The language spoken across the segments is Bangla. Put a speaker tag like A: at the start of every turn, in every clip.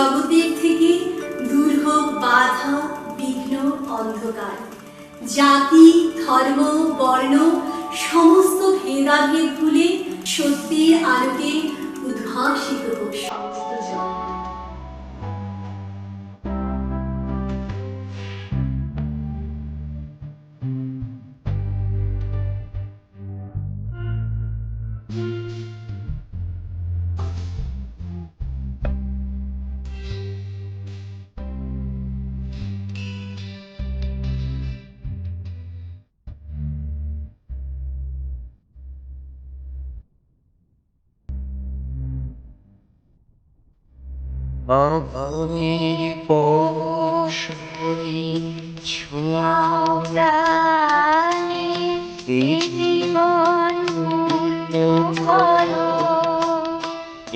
A: জগতের থেকে দূর হোক বাধা, বিঘ্ন, অন্ধকার। জাতি, ধর্ম, বর্ণ, সমস্ত ভেদাভেদ ভুলে সত্যির আলোকে উদ্ভাসিত হোক
B: Avani poshni chulani জীবন করো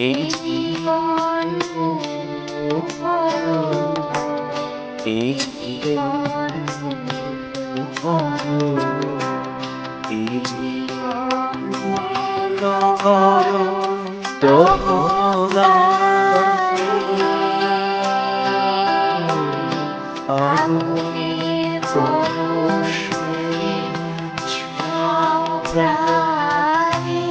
B: এই জীবন করো এই জীবন করো এই জীবন করো তোমরা প্রাণী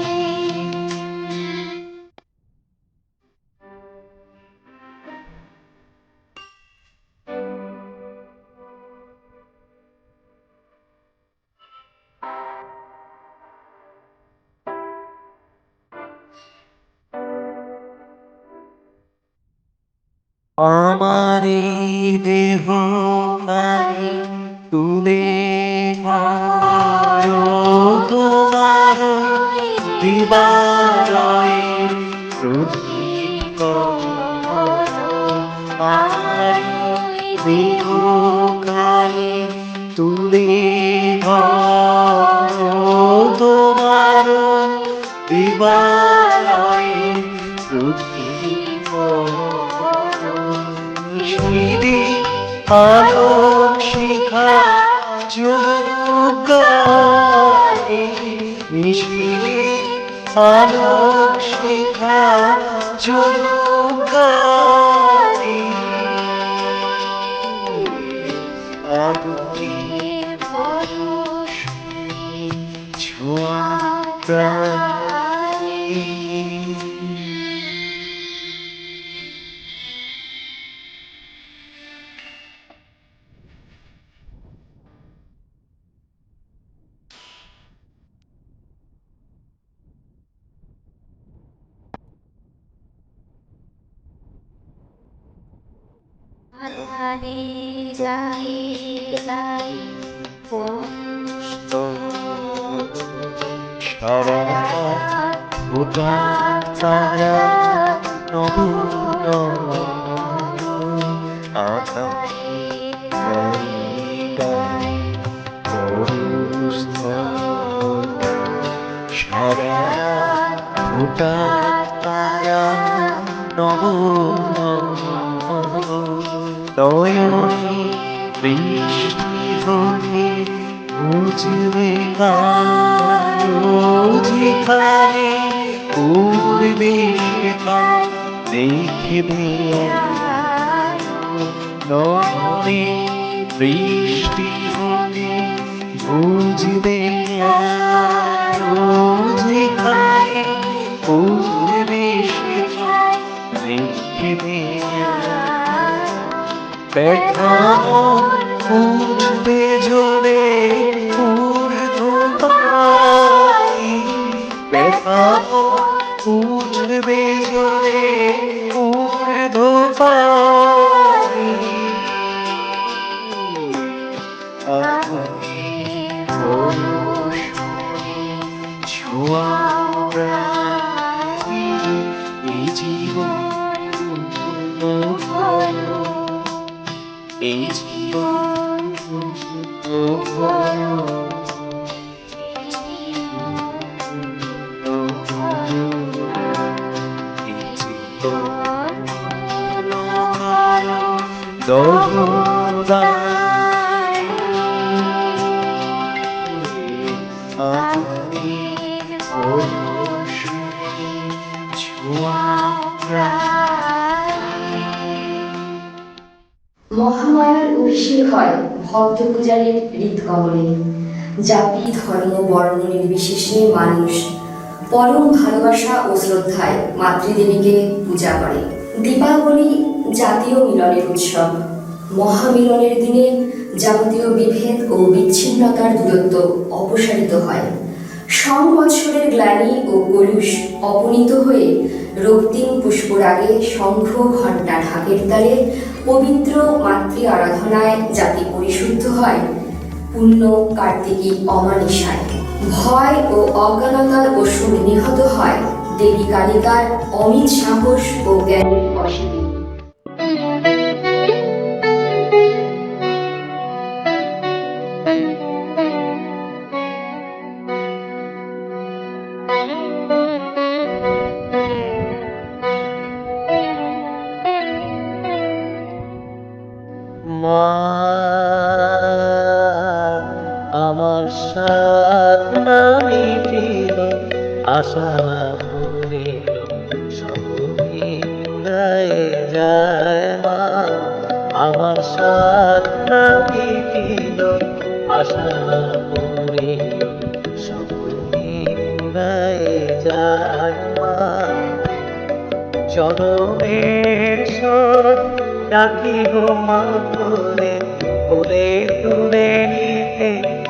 B: আমার দিবারয় প্রতীক আলোক শিখা যোগানে সারা গোটা তারা নবুন আধা সারা গোটা তারা নবুন দেখবে নয়নে বৃষ্টি হয়ে বুঝবে যেখানে দেখানো উঠবে ঝরে দেখানো উঠবে ঝরে ছোঁয়া এই জীবন
C: ভক্ত পূজারীর হৃদকমলে জাতি ধর্ম বর্ণ নির্বিশেষে মানুষ। পরম ভালোবাসা ও শ্রদ্ধায় মাতৃদেবীকে পূজা করে। দীপাবলি জাতীয় মিলনের উৎসব। মহামিলনের দিনে যাবতীয় বিভেদ ও বিচ্ছিন্নতার দূরত্ব অপসারিত হয়। সংবৎসরের গ্লানি ও কলুষ অপনীত হয়ে রক্তিম পুষ্পরাগে শঙ্খ ঘণ্টা ঢাকের তালে পবিত্র মাতৃ আরাধনায় জাতি পরিশুদ্ধ হয় পুণ্য কার্তিকী অমানিসায়। ভয় ও অজ্ঞানতার ওষুধ নিহত হয় দেবী কালিকার অমিত সাহস ও জ্ঞানের অসীম
D: আমার সাধনা আশা ভুলিল সবই যায় আমার সাধনা মিটিল আশা ভুলিল সবই যায় মা। চরণের সর ডাকি গো মা, বলে বলে তুলে নিতে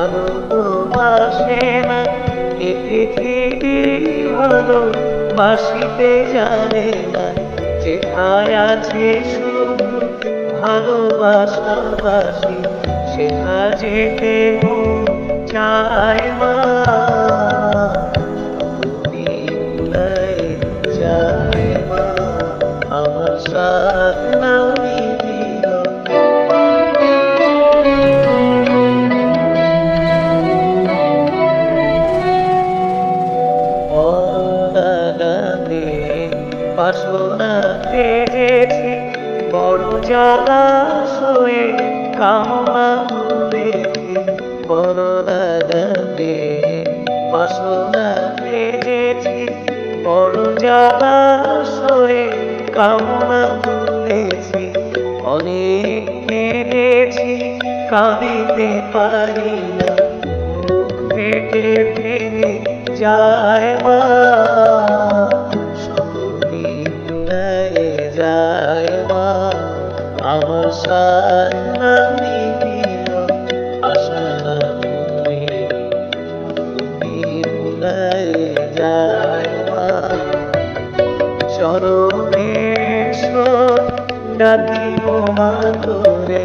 D: ভালোবাসে এ পৃথিবী ভালোবাসিতে জানে না যেথায় আছে শুধু ভালোবাসাবাসি সে যেতে চায় মা। জলাশয়ে কামনা ভুলেছি বড় লাগাতে বাসনা পেয়েছি। বড় জলাশয়ে কামনা ভুলেছি অনেক মেরেছি কাঁদিতে পারি না। পেটে ফিরে যায় মা। আমার সাথে দিল আশা তুমি ভুলে যায় চরণেশ্বর ডাকি মা তোরে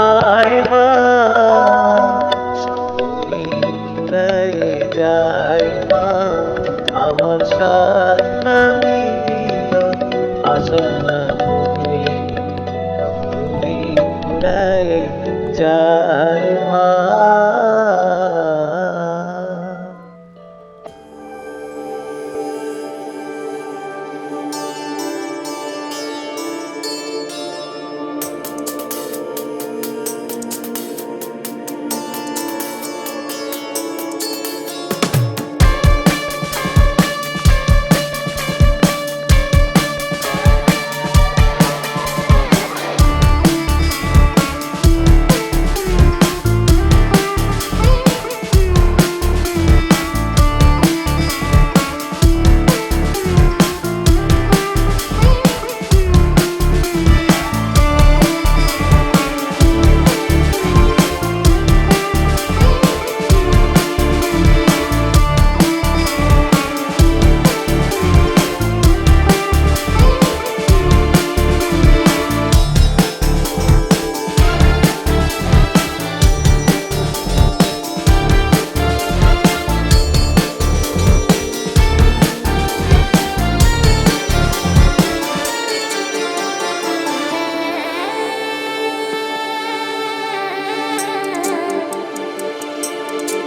D: আয় মা চায়